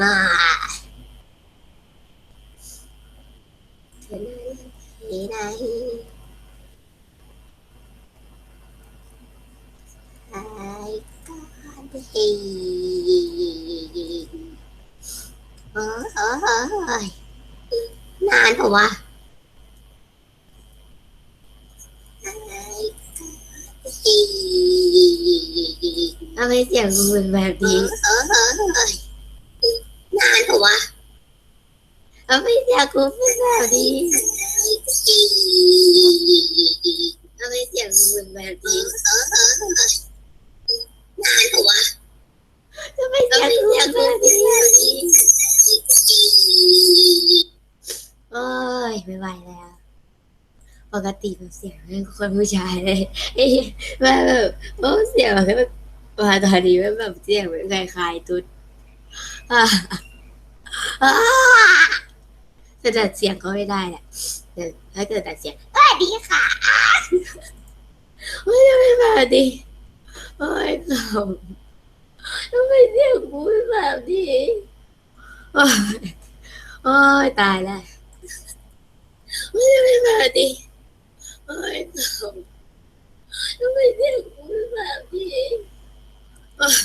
อ่าเธอนั้นไหนไอ้กันเฮโอ้ยนานเปล่าวะทำไมเสียงมึงเป็นแบบนี้านเปล่าวะ ทำไมเสียงกูเป็นแบบนี้ทำไมเสียงมึงเป็นแบบนี้นานเปล่าวะทำไมเสียงกูเป็นแบบนี้โอ้ยไม่ไหวแล้ว ปกติแบบเสียงเป็นคนผู้ชายเลยไอ้เหี้ยแบบแบบโอ้เสียงแบบมาตอนนี้แบบเสียงเป็นคล้ายๆตุ๊ดอ่าอ่า จะดัดเสียงก็ไม่ได้แหละแต่ถ้าเกิดดัดเสียงสวัสดีค่ะโอ้ยทำไมแบบนี้โอ้ยขำทำไมเสียงกูเป็นแบบนี้โอ้ยโอ้ยตายแล้วโอ้ยทำไมแบบนี้โอ้ยขำทำไมเสียงกูเป็นแบบนี้โอ้ย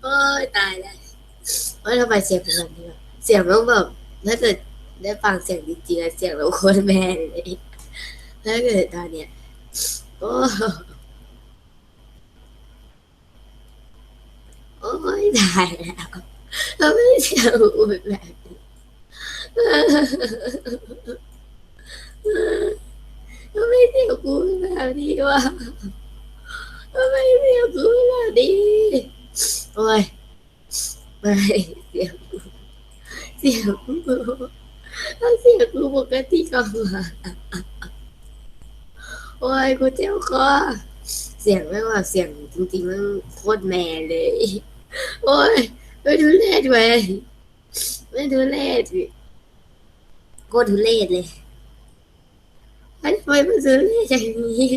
โอ้ยตายแล้วโอ้ยทำไมเสียงเป็นแบบนี้วะเสียงเราแบบถ้าเกิด ได้ฟังเสียงจริงๆเสียงเราโคตรแม่เลยถ้าเกิดตอนเนี้ยโอ้โอ้ยตายแล้วทำไมเสียงกูเป็นแบบนี้ทำไมเสียงกูเป็นแบบนี้วะทำไมเสียงกูเป็นแบบนี้โอ้ยไม่เสียงกูเสียงกูถ้า เสียงกูปกติก็มาโอ้ยกูเจ็บคอเสียงไม่ว่าเสียงจริงๆมันโคตรแมนเลย โอ้ยไม่ทุเรศเว้ยไม่ทุเรศโคตรทุเรศเลยทำไมมันซื้อได้อย่างนี้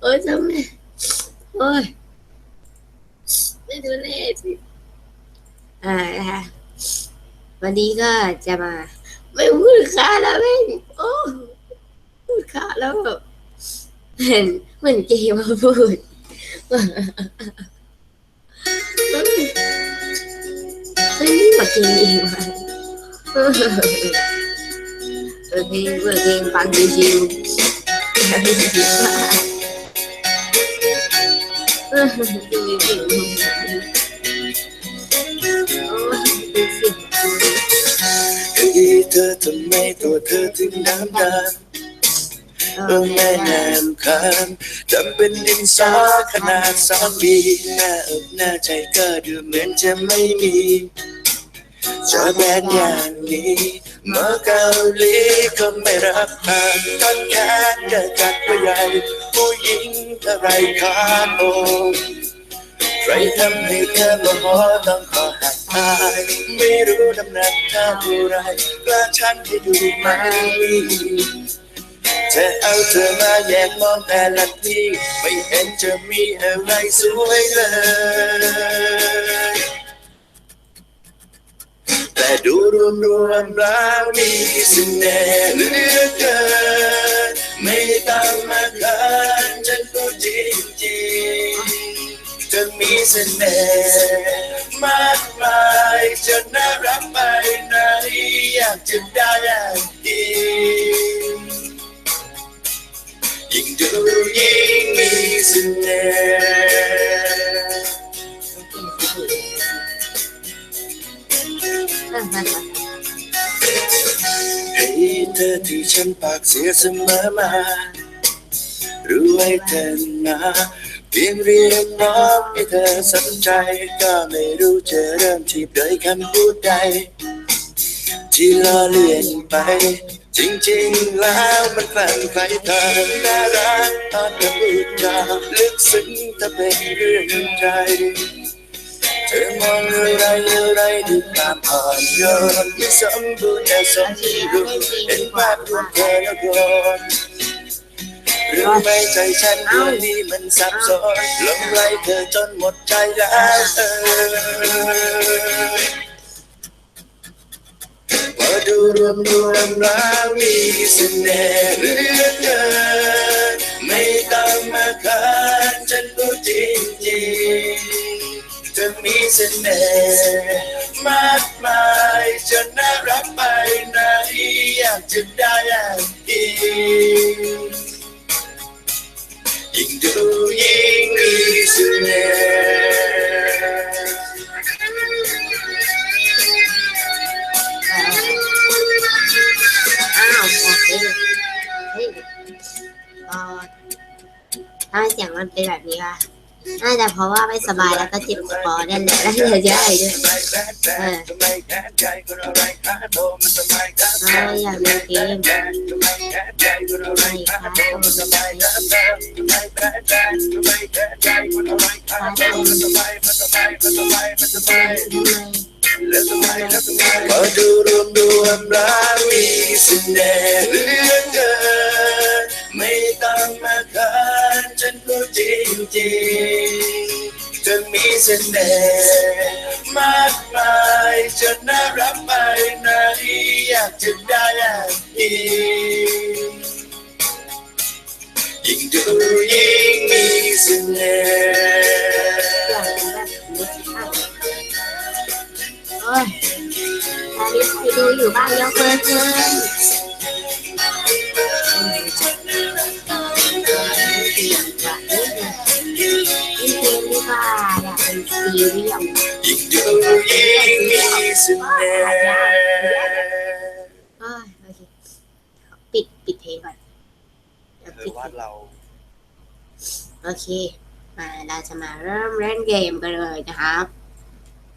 โอ้ยทำไมโอ้ยไม่ดูเลขสิอ่านะคะ วันนี้ก็จะมา ไม่พูดค่าแล้วแม่งโอ้พูดค่าแล้วแบบเหมือนเหมือนเกมมาพูดเฮ้ยมาเกมเองวะเปิดเพลงเปิดเพลงฟังชิวๆำไมตัวเธอถึงน้ำดำเออแม่แนมคานจำเป็นดินสาขนาดสามปีหน้าอกหน้าใจก็ดูเหมือนจะไม่มีเจอแบนอย่างนี้เมื่อเกาหลีก็ไม่รับทานต้นแขนก็จัดว่าใหญ่ผู้หญิงอะไรขาโต ใครทำให้เธอโมโหต้องขอหักอายไม่รู้น้ำหนักเท่าไรกล้าชั่งให้ดูไหมจะเอาเธอมาแยกมองแต่ละทีไม่เห็นจะมีอะไรสวยเลยแต่ดูรวมรวมๆแล้วมีเสน่ห์เหลือเกินไม่ต้องมาเขินฉันพูดจริงๆเธ อมีเสน่ห์มากมายจนน่ารักไปไหนอยากจะได้อย่างดียิ่งดูยิ่งมีเสน่ห์เฮ้เธอที่ฉันปากเสียเสมอมารู้ไว้เธอนะ เพียงเรียกน้องให้เธอสนใจ ก็ไม่รู้จะเริ่มทีบด้วยคำพูดใด ที่ล้อเลียนไป จริงๆแล้วมันแฝงใครเธอน่ารักตอนเธอพูดจาลึกซึ้งถ้าเป็นเรื่องใจ เธอมองอะไรอะไรด้วยความอ่อนโยนไม่สมบูรณ์แต่สมบูรณ์เห็นภาพรวมเธอแล้วก่อน รู้ไหมใจฉันดวงนี้มันสับสนหลงไหลเธอจนหมดใจแล้วเออรวมรวมแล้วมีเสน่ห์เหลือเกินไม่ต้องมาคันฉันรู้จริงจริงเธอมีเสน่ห์มากมายจนน่ารักไปไหนอยากจะได้อย่างอีกยิ่ง ดูยิ่งมีเสน่ห์อ้าวโอเคเฮ้ยเออทำไมเสียงมันเป็นแบบนี้วะ น่าจะเพราะว่าไม่สบายแล้วก็เจ็บคอนั่นแหละแล้วเหลือเยอะอะไรด้วยเออเอออยากเล่นเกมม่ครับทำไมพอดูรวมรวมแล้วมีเสน่ห์เหลือเกินไม่ต้องมาคัน ฉันรู้จริงจริงเธอมีเสน่ห์มากมายจนน่ารักไปไหนอยากจะได้อย่างอีกยิ่งดูยิ่งมีเสน่ห์เป็นแบบนี้ค่ะโอ้ยอนนี้ใครดูอยู่บ้างยกมือขึ้น เสียงกว่านิดนึงนี่เกมนี่ว่าอยากเป็นซีเรียลยิ่งดูยิ่งมีเสน่ห์เอ้ยโอเคปิดปิดเพลงก่อนเดี๋ยวเธปิอดวาเราโอเค มาเราจะมาเริ่มเล่นเกมกันเลยนะครับ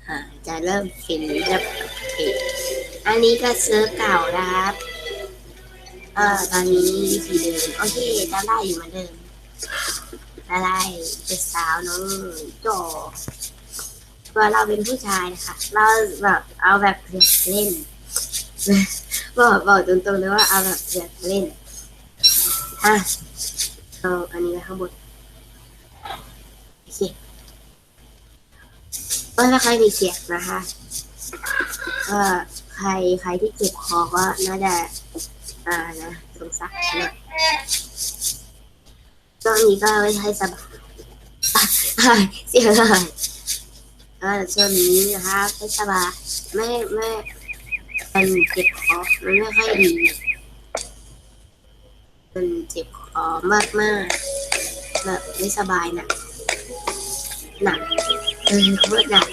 อ่าจะเริ่มฟินเริ่มเพจอันนี้ก็เซิร์ฟเก่านะครับ เออตอนนี้สีเดิมโอเคจำได้อยู่เหมือนเดิม อะไรเป็นสาวน้องโจว่าเราเป็นผู้ชายนะคะเราแบบเอาแบบเพื่อนเล่นบอกบอกตรงๆเลยว่าเอาแบบเพื่อนเล่นอะเอาอันนี้ไว้ข้างบนโอเคก็ถ้าใครมีเสียงนะคะก็ใครใครที่เจ็บคอก็น่าจะอ่านะสงสารหน่อ ยตอนนี้ก็ไว้ให้สบายเสียงอะไรก็ช่วงนี้นะคะให้สบายไม่ไม่มันเจ็บคอมันไม่ค่อยดี มันเจ็บคอมากมากแบบไม่สบายหนะหนักเออโคตรหนัก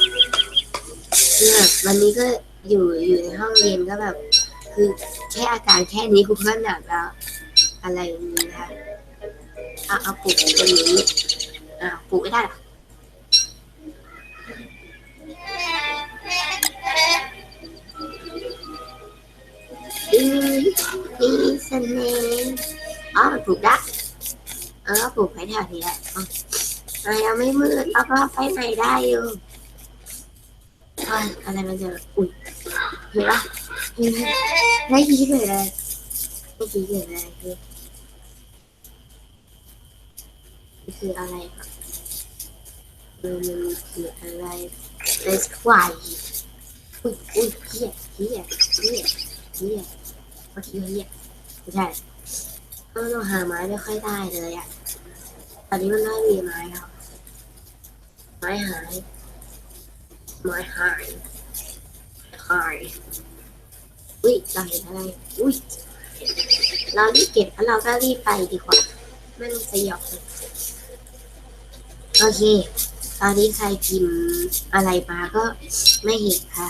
คือแบบวันนี้ก็อยู่อยู่ในห้องเรียนก็แบบ คือแค่อาการแค่นี้กูก็หนักแล้ว อะไรอย่างนี้นะคะ อาเอาปลูกตรงนี้อ่าปลูกไม่ได้หรออืมมีเสน่อ๋อมันปลูกได้เออปลูกไปแถวนี้แหละอ๋ออะยังไม่มืดแล้วก็ไปไหนได้อยู่อะอะไรมันจะอุ้ยเห็นปะไม่คิดเลยเลยไม่คิดเลยเลยคือมัน คืออะไรครับเออมันคืออะไรเป็นควายอุ้ยอุ้ยเหี้ยเหี้ยเหี้ยเหี้ยโอเคเหี้ยไม่ใช่เออเราหาไม้ไม่ค่อยได้เลยอะตอนนี้มันไม่มีไม้แล้วไม้หายไม้หายหายอุ้ยเราเห็นอะไรอุ้ยเรารีบเก็บแล้วเราก็รีบไปดีกว่าไม่ต้องสยองเลย โอเค ตอนนี้ใครพิมพ์อะไรมาก็ไม่เห็นค่ะ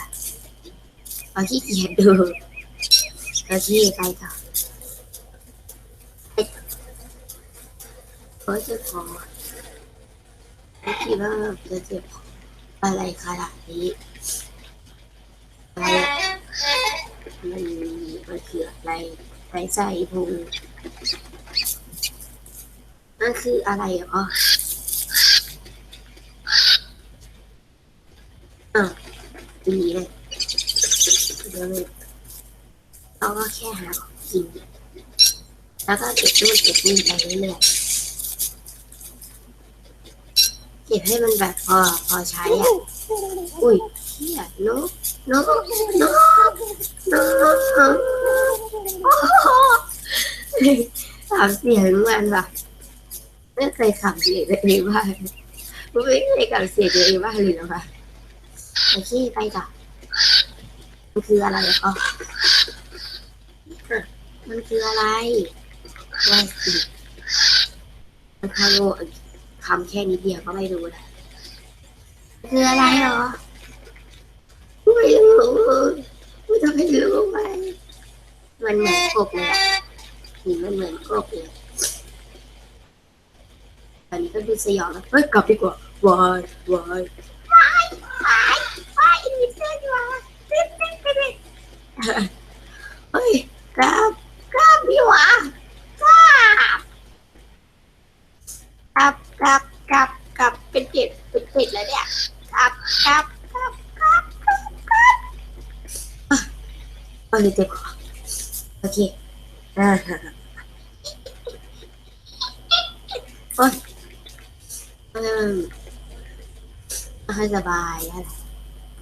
เอาขี้เกียจดู โอเค ไปต่อไปต่อโอ้ยเจะพอไม่คิดว่าจะเจ็บอะไรขนาดนี้อะไรมันมันคืออะไรใส่ใส่พุงนั่นคืออะไรอ๋อ เอะหนีเลยเดี๋ยวเลราก็แค่หาของกิน แล้วก็เก็บนู่นเก็บนี่ไปเรื่อยๆเก็บให้มันแบบพอพอใช้อะ อุ้ยเฮียนกนกนกนกสามเสียงมันแบบไม่เคยขำเสียงตัวเองบ้างไม่เคยขำเสียงตัวเองบ้างเลยนะคะ โอเคไปต่อมันคืออะไรอ๋อมันคืออะไรว่สิมันคาโลคำแค่นิดเดียวก็ไม่รู้นะมันคืออะไรหรอไม่รู้ไม่ต้องให้รู้ไปมันเหมือนกบเลยหินมันเหมือนกบเลยตอนนี้ก็ดูสยองแล้วเฮ้ยกลับดีกว่าวายวาย เฮ้ยกราบกราบพี่หวากราบกราบกราบกราบกราบเป็นเจ็ตเป็นเจ็ตแล้วเนี่ยกราบกราบกราบกราบกราบกราบเอาเลเจ็บโอเคอ่าโอ้ยอืมให้สบายอะไร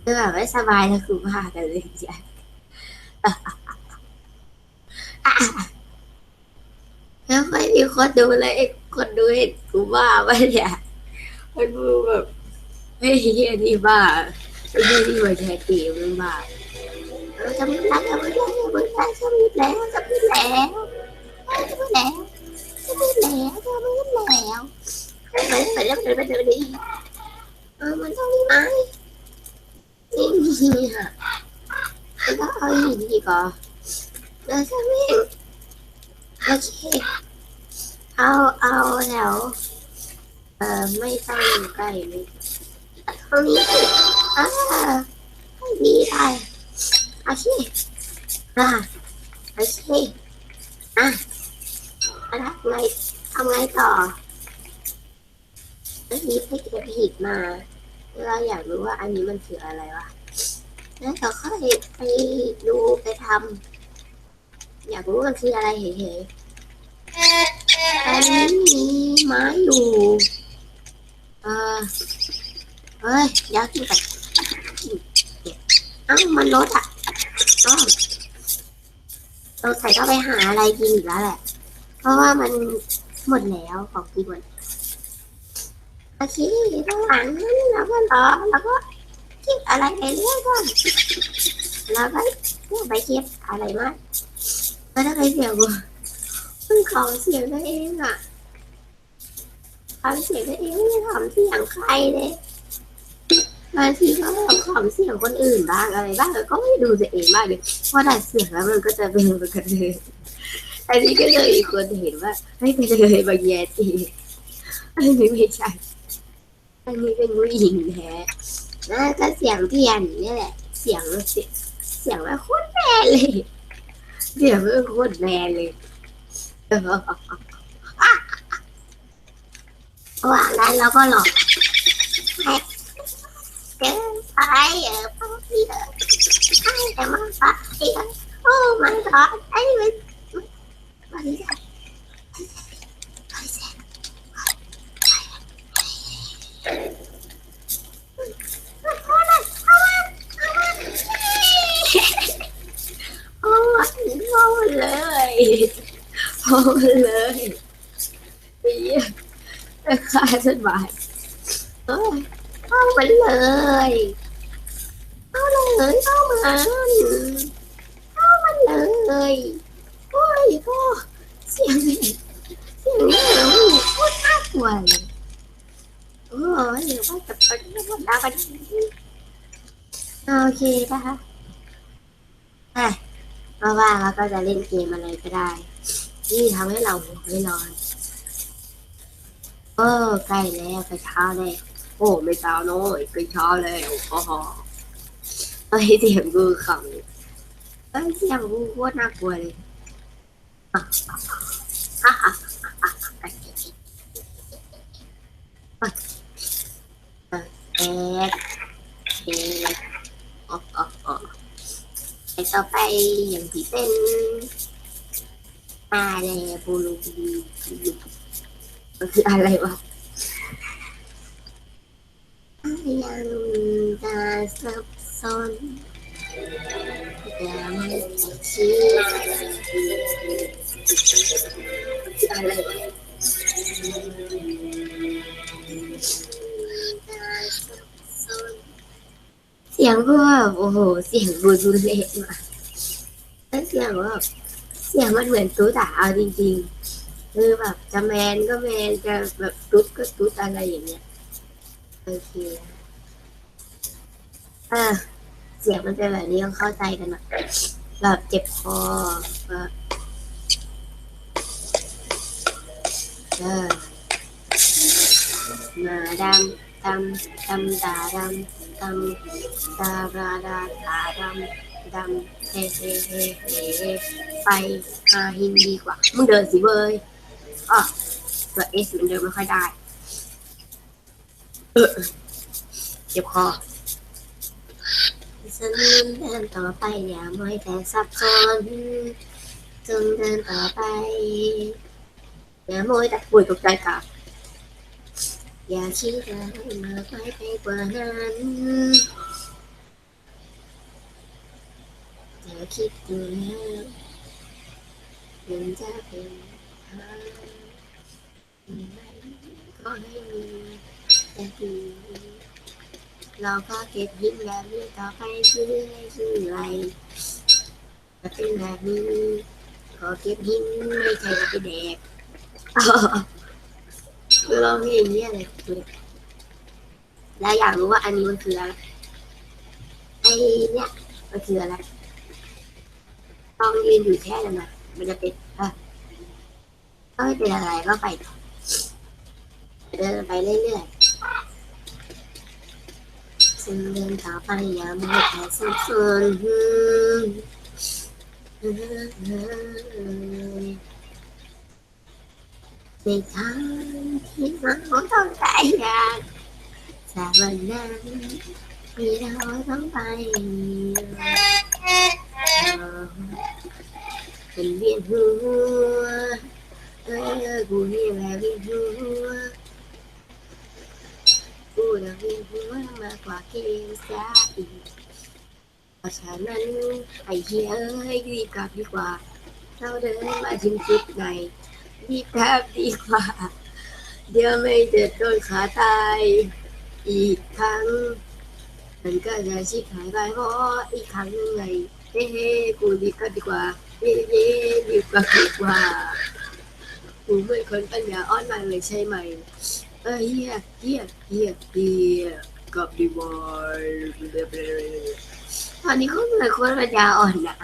คืแบบไม่สบายแล้วคือว่ากันเลยจริง แล้วไม่มีคนดูเลยไอ้คนดูเห็นกูบ้าไปเนี่ยมันดูแบบเฮ้ยเฮียนี่บ้าไอ้เฮียนี่มาแชร์ตีมึงบ้าเออจะไม่ได้จะไม่ได้จะไม่ได้จะไม่ได้จะไม่แล้วจะไม่แล้วจะไม่แล้วจะไม่แล้วไปไปแล้วไปแล้วไปแล้วดีเออมันต้องมีไหมนี่มีอะ แล้วก็เอาอย่างนี้ดีกว่าแล้วจะไม่โอเคเอาเอาแถวเออไม่ต้องอยู่ใกล้เลยตรงนี้อ่าไม่ดีได้โอเคอ่าโอเคอะแล้วทำไงทำไงต่อเมื่อกี้ไปเก็บหินมาเราอยากรู้ว่าอันนี้มันคืออะไรวะ แล้วเราค่อยไปดูไปทำอยากรู้ว่ามันคืออะไรเฉยๆอันนี้มีไม้อยู่เออเฮ้ยอยากกินกับเอ้าวมันลดอะอ้าวเราใส่ก็ไปหาอะไรกินอีกแล้วแหละ เพราะว่ามันหมดแล้วของกินหมดโอเคระหว่างนั้นเราก็รอแล้วก็ คิดอะไรไปเรื่อยก่อนแล้วก็เรื่องไปคิดอะไรมากก็ได้ไปเสียงกูมันขอเสียงตัวเองอะขอเสียงตัวเองไม่ได้ขอเสียงใครเลยบางทีก็ขอเสียงคนอื่นบ้างอะไรบ้างก็ไม่ดูตัวเองบ้างเลยเพราะได้เสียงแล้วมันก็จะเป็นมือนกันเลยอันนี้ก็เลยอีกคนเห็นว่าเฮ้ยเป็นเลยบางแย่จีอันนี้ไม่ใช่อันนี้เป็นผู้หญิงแท้ แล้วก็เสียงเทียนนี่แหละ เสียงเสียงเสียงว่าโคตรแมนเลยเสียงว่าโคตรแมนเลยว่างั้นเราก็หลอกให้เกินไปเออพอดีเออให้แต่มาปะเดียวโอ้ my god ไอ้มันมันมันโอ้ยโอ้ เลยโอ้เลยเฮียราคาสบายเอ้ยเอามันเลยเอาเลยเอามันเอามันเลยโอ้ยโอ้เสียงนี่เสียงนี่โคตรน่ากลัวเลยโอ้ยเดี๋ยวว่าจะเป็นหมดแล้วกันโอเคนะคะอะ ว่าว่าเราก็จะเล่นเกมอะไรก็ได้ที่ทำให้เราหัวไม่นอนเออใกล้แล้วไปเช้าเลยโอ้ไม่เช้าน้อยไปเช้าเลยโอ้โหไอ้เสียงกูขำไอ้เสียงกูโคตรน่ากลัวเลยเอ็ดเอ็ดอ๋อ ไปต่อไปอย่างที่เป็นมาเลบูรูบูรูบูรูมันคืออะไรวะยังจะสับสนอนย่ามาชี้อะไรวะ สียงก็แบบโอ้โห เสียงบูดูเละมากแล้วเสียงว่าเสียงมันเหมือนตุ๊ดอะเอาจริงๆคือแบบจะแมนก็แมนจะแบบตุ๊ดก็ตุ๊ดอะไรอย่างเงี้ยโอเคอะเสียงมันเป็นแบบนี้ต้องเข้าใจกันหน่อยแบบเจ็บคอแบบเออหนาดำ ดำดำตาดำดำตาราดาตาดำดำเฮเฮเฮเฮไปหาหินดีกว่า มึงเดินสิเว้ยอะตัวเอสมันเดินไม่ค่อยได้ เออเจ็บคอฉันเดินต่อไปอย่าไม่แต่สับสนจงเดินต่อไปอย่าโมยแต่ป่วยตกใจกับ อย่าคิดอะไรมากไปไปกว่านั้นอย่าคิดดูแล้วมันจะเป็นทางไม่ก็ให้มีแต่ดีเราก็เก็บยิ้มแบบนี้ต่อไปเรื่อยๆเรื่อยๆจะเป็นแบบนี้ก็เก็บยิ้มไม่ใช่ไปแดก คือเราเพลงนี้อะไรคือแล้วอยากรู้ว่าอันนี้มันคืออะไรไอเนี่ยมันคืออะไรต้องยืนอยู่แค่นั้นนะมันจะเป็นอะก็ไม่เป็นอะไรก็ไปเดินไปเรื่อยๆซึ่งเดินต่อไปอย่ามังที่เราต้องไปอยากแต่วันนั้นที่เราต้องไปเป็นเวียนหัวเออกูนี่แหละเวียนหัวกูจะเวี ยนหัวมากกว่าเกมซะอีกเพราะฉะนั้นไอ้เหี้ยเอ้ยรีบกลับดีกว่าเราเดินมาถึงจุดไหนรีบกลับดีกว่า เดี๋ยวไม่เดือดโดนขาตาย อีกครั้ง มันก็จะชิบหายไปเพราะอีกครั้งหนึงไงเฮ้เฮ้กูรีกลับดีกว่าเฮ้เฮ้รีกลับดีกว่ากูเป็นคนปัญญาอ่อนมากเลยใช่ไหม เออเฮียเฮียเฮียเฮียกับดีกว่าตอนนี้เขาเหมือนคนปัญญาอ่อนอะ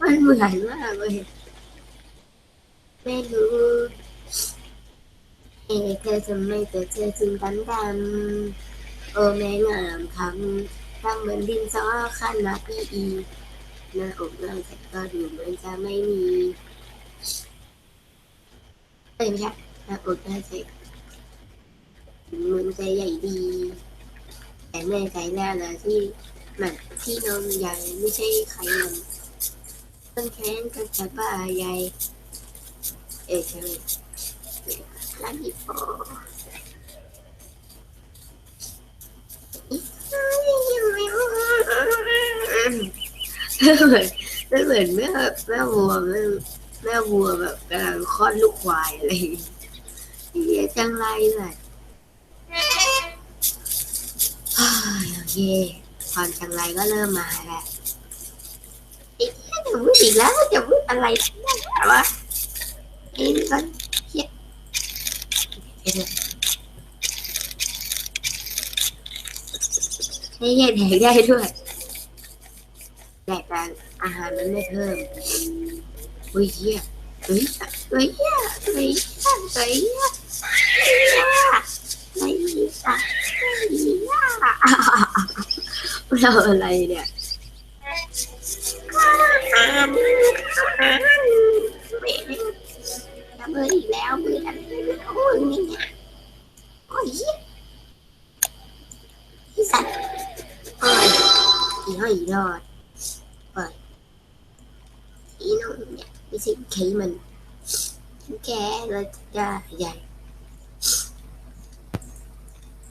มันเหมือนมากเลย ไม่รู้เอเธอทำไมแต่เธอจึงดำดำโอ้แม่งามทำทำเหมือนดินสอขั้นมาดนี้อีหน้าอกหน้าใจก็ดูเหมือนจะไม่มีเอ้ยไม่ใช่หน้าอกหน้าใจเหมือนใจใหญ่ดี แต่แน่ใจแล้วนะที่มันที่นมใหญ่ไม่ใช่ไข่นมต้นแขนก็จะบ้าใหญ่ เอชเลยลาบิโอเหมือนเหมือนแม่แม่วัวแม่แม่วัวแบบกำลังคลอดลูกควายอะไรอย่างเงี้ยเฮียจังไรเลยโอเคความจังไรก็เริ่มมาแล้วไอ้เหี้ยจะพูดอีกแล้วจะพูดอะไรแต่ว่า เอ้ยก่อนเยเดี๋ยวให้แยกแดกได้ด้วยแดกแต่อาหารมันไม่เพิ่มอุ้ยเฮียเฮ้ยเฮ้ยเฮียเฮ้ยเฮียเฮ้ยเฮียเฮ้ยเฮียเฮ้ยเฮียเราอะไรเนี่ย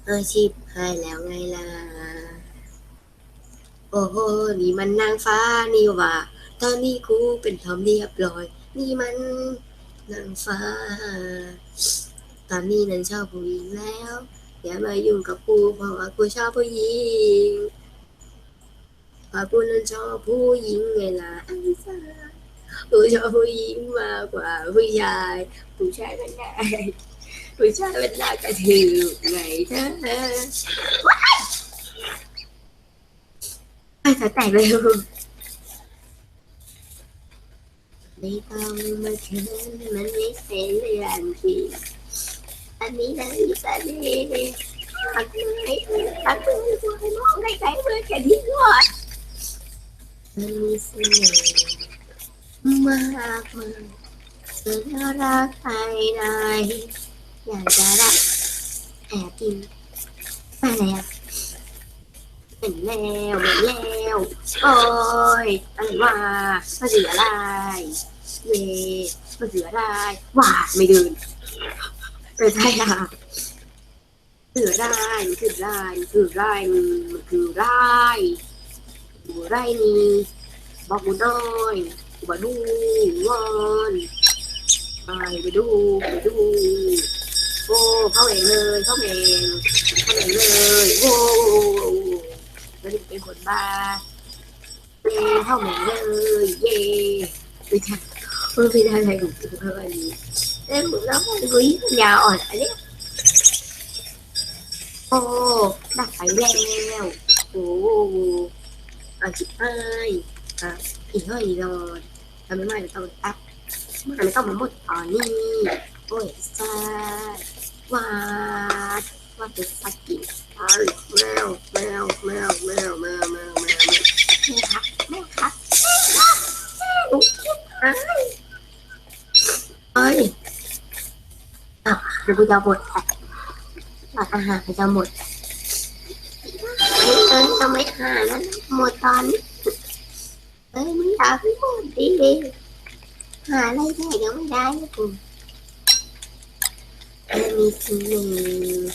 ออชีพหายแล้วไงล่ะ โอ้โห นี่มันนางฟ้านี่ว่า ตอนนี้กูเป็นทอมเรียบร้อย นี่มันนางฟ้า ตอนนี้นั้นชอบผู้หญิงแล้ว อย่ามายุ่งกับกูเพราะว่ากูชอบผู้หญิงเพราะกูนั้นชอบผู้หญิงเวลาอันซ่ากูชอบผู้หญิงมากกว่าผู้ชาย ผู้ชายเป็นไง ผู้ชายเป็นลากระถือไงเธอไอ้สาแตกเลยไม่ต้องมาเชิญมันไม่เป็นเรื่องจริงอันนี้นะอีสันนี่ตักไม่ตักมือตัวน้องได้ใจเมื่อแค่นี้ก่อนมันมีเสน่ห์มากมายเธอน่ารักใครได้ อยากจะรักแอบกินมาแล้วเป็นแล้วเป็นแล้วโอ้ยอะไรวะมาเสืออะไรเย่มาเสืออะไรว้าไม่เดินไม่ใช่อะเสือได้มันคือได้มันคือได้มันคือได้ดูได้นี่บอกกูหน่อยกูมาดูวอนไปไปดูไปดู โอ้เข้าเองเลยเข้าเองเข้าเองเลยโอ้แล้วนี่เป็นคนบ้าเย่เข้าเองเลยเย่ไม่ใช่ไม่ใช่อะไรของกูเลยเอ้ยมึงแล้วมันกูยิ่งยาวอ่อนอันนี้โอ้ดักไปแล้วโอ้อาชิบหายอะอีกเฮ้ยรอดทำไมไม่ต้องตัดมันไม่ต้องมาหมดตอนนี้โอ้ยซา ว่าว่าจะสักกี่ตายแมวแมวแมวแมวแมวแมวแมวแมวแม่ครับแม่ครับแม่ลูกเอ้ยอ้ยอะเดี๋ยวกูจะหมดแหละหลักอาหารจะหมดเอ้ยทำไมหานั้นหมดตอนเอ้ยมึงอยากให้หมดดิหาอะไรได้ก็ไม่ได้นะกู kullukum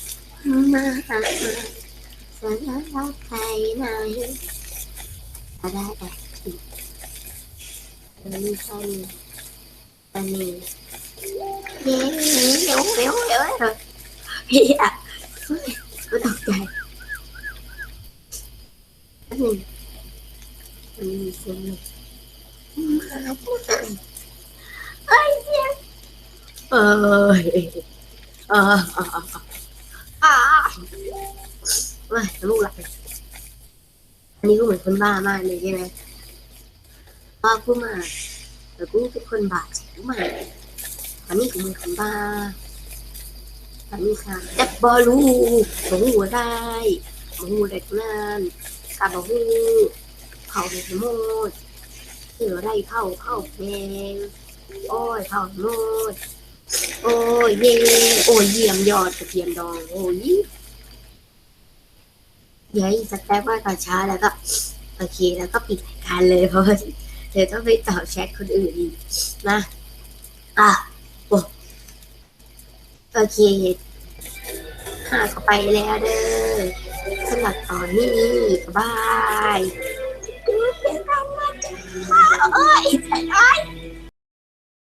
sanalakainahi adadati nisani tani Dễ uống béo béo rồi Dạ Của đầu trời Tani Tani Tani Tani Ôi Ôi. เออเออเออเอาไม่ลูกหลับอันนี้ก็เหมือนคนบ้ามากเลยใช่ไหมบ้ากูมาแต่กูเป็นคนบ้าเจ็บมาอันนี้กูเหมือนคนบ้าอันนี้ค่ะจับบอลูหลหัวได้หลงหัวได้ทุนานกาบอกหูเผาไปทั้ดเสือไรเผาเผาแดงอ้อยเผาหมด โอ้ยเย่โอ้ยเยี่ยมยอดกระเทียมดองโอ้ยเดี๋ยวอีกสักแป๊บว่าตอนช้าแล้วก็โอเคแล้วก็ปิดรายการเลยเพราะว่าเดี๋ยวต้องไปตอบแชทคนอื่นอีกนะอะโอ้โอเคหาก็ไปแล้วเด้อสำหรับตอนนี้บายเสียงดังมากจ้าเอ้ยใจร้าย